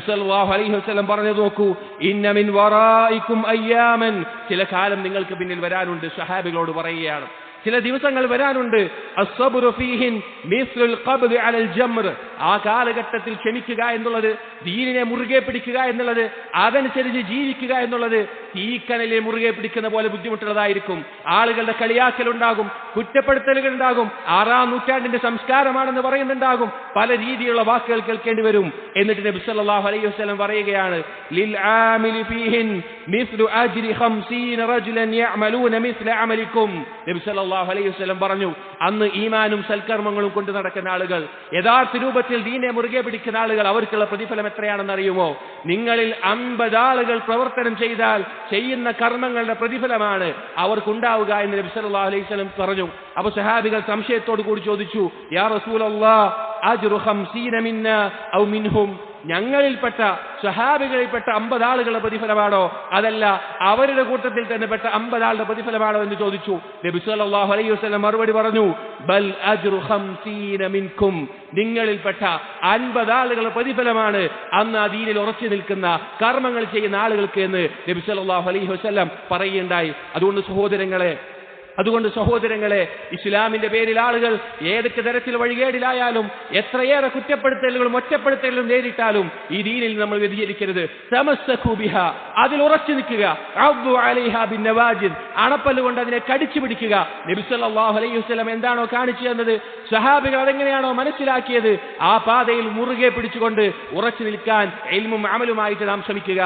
സല്ലല്ലാഹു അലൈഹി വസല്ലം പറഞ്ഞു നോക്കൂ ഇന്ന മിൻ വറായിക്കും അയ്യാമൻ. ചില കാലം നിങ്ങൾക്ക് പിന്നിൽ വരാനുണ്ട് സഹാബികളോട് പറയുകയാണ്. ചില ദിവസങ്ങൾ വരാനുണ്ട് ആ കാലഘട്ടത്തിൽ ക്ഷമിക്കുക എന്നുള്ളത് ദീനിനെ മുറുകെ പിടിക്കുക എന്നുള്ളത് അതനുസരിച്ച് ജീവിക്കുക എന്നുള്ളത് തീക്കനലെ മുറുകെ പിടിക്കുന്ന പോലെ ബുദ്ധിമുട്ടുള്ളതായിരിക്കും. ആളുകളുടെ കളിയാക്കലുണ്ടാകും കുറ്റപ്പെടുത്തലുകൾ ഉണ്ടാകും ആറാം നൂറ്റാണ്ടിന്റെ സംസ്കാരമാണെന്ന് പറയുന്നുണ്ടാകും. പല രീതിയിലുള്ള വാക്കുകൾ കേൾക്കേണ്ടി വരും. എന്നിട്ട് നബി സല്ലല്ലാഹു അലൈഹി വസല്ലം പറയുകയാണ് ലിൽ ആമിലി ഫീഹിൻ മിസ്ലു അജ്രി 50 റജുലൻ യഅമലൂന മിസ്ല അമലിക്കും. നബി സല്ലല്ലാഹു അലൈഹി വസല്ലം പറഞ്ഞു അന്ന് ഈമാനും സൽക്കർമ്മങ്ങളും കൊണ്ട് നടക്കുന്ന ആളുകൾ യഥാർത്ഥ രൂപത്തിൽ ദീനെ മുറുകെ പിടിക്കുന്ന ആളുകൾ അവർക്കുള്ള പ്രതിഫലം എത്രയാണെന്ന് അറിയുമോ? നിങ്ങളിൽ അമ്പത് ആളുകൾ പ്രവർത്തനം ചെയ്താൽ ചെയ്യുന്ന കർമ്മങ്ങളുടെ പ്രതിഫലമാണ് അവർക്കുണ്ടാവുക എന്ന് നബി സല്ലല്ലാഹു അലൈഹി വസല്ലം പറഞ്ഞു. അപ്പൊ സഹാബികൾ സംശയത്തോടു കൂടി ചോദിച്ചു യാ റസൂലല്ലാ അജ്റു 50 മിന്ന ഔ മിൻഹും? ഞങ്ങളിൽപ്പെട്ട സഹാബികളിൽപ്പെട്ട അമ്പത് ആളുകളുടെ പ്രതിഫലമാണോ? അതല്ല അവരുടെ കൂട്ടത്തിൽ തന്നെ പെട്ട അമ്പത് ആളുടെ പ്രതിഫലമാണോ എന്ന് ചോദിച്ചു. നബി സല്ലല്ലാഹു അലൈഹി വസല്ലം മറുപടി പറഞ്ഞു ബൽ അജ്റു 50 മിൻകും. നിങ്ങളിൽപ്പെട്ട അൻപത് ആളുകളുടെ പ്രതിഫലമാണ് അന്ന് ആ ദീനിൽ ഉറച്ചു നിൽക്കുന്ന കർമ്മങ്ങൾ ചെയ്യുന്ന ആളുകൾക്ക് എന്ന് നബി സല്ലല്ലാഹു അലൈഹി വസല്ലം പറയുകയുണ്ടായി. അതുകൊണ്ട് സഹോദരങ്ങളെ അതുകൊണ്ട് സഹോദരങ്ങളെ ഇസ്ലാമിന്റെ പേരിൽ ആളുകൾ ഏതൊക്കെ തരത്തിൽ വഴികേടിലായാലും എത്രയേറെ കുറ്റപ്പെടുത്തലുകളും ഒറ്റപ്പെടുത്തലുകളും നേരിട്ടാലും ഈ ദീനിൽ നമ്മൾ വ്യതിചരിക്കരുത് തമസ്സഖു ബിഹ അതിൽ ഉറച്ചു നിൽക്കുക. അബ്ദു അലൈഹ ബിൻ നവാജിദ് അണപ്പല്ല് കൊണ്ട് അതിനെ കടിച്ചു പിടിക്കുക. നബി സല്ലല്ലാഹു അലൈഹി വസല്ലം എന്താണോ കാണിച്ചു തന്നത്? സഹാബികൾ അതെങ്ങനെയാണോ മനസ്സിലാക്കിയത്? ആ പാതയിൽ മുറുകെ പിടിച്ചുകൊണ്ട് ഉറച്ചു നിൽക്കാൻ എൽമും അമലുമായിട്ട് നാം ശ്രമിക്കുക.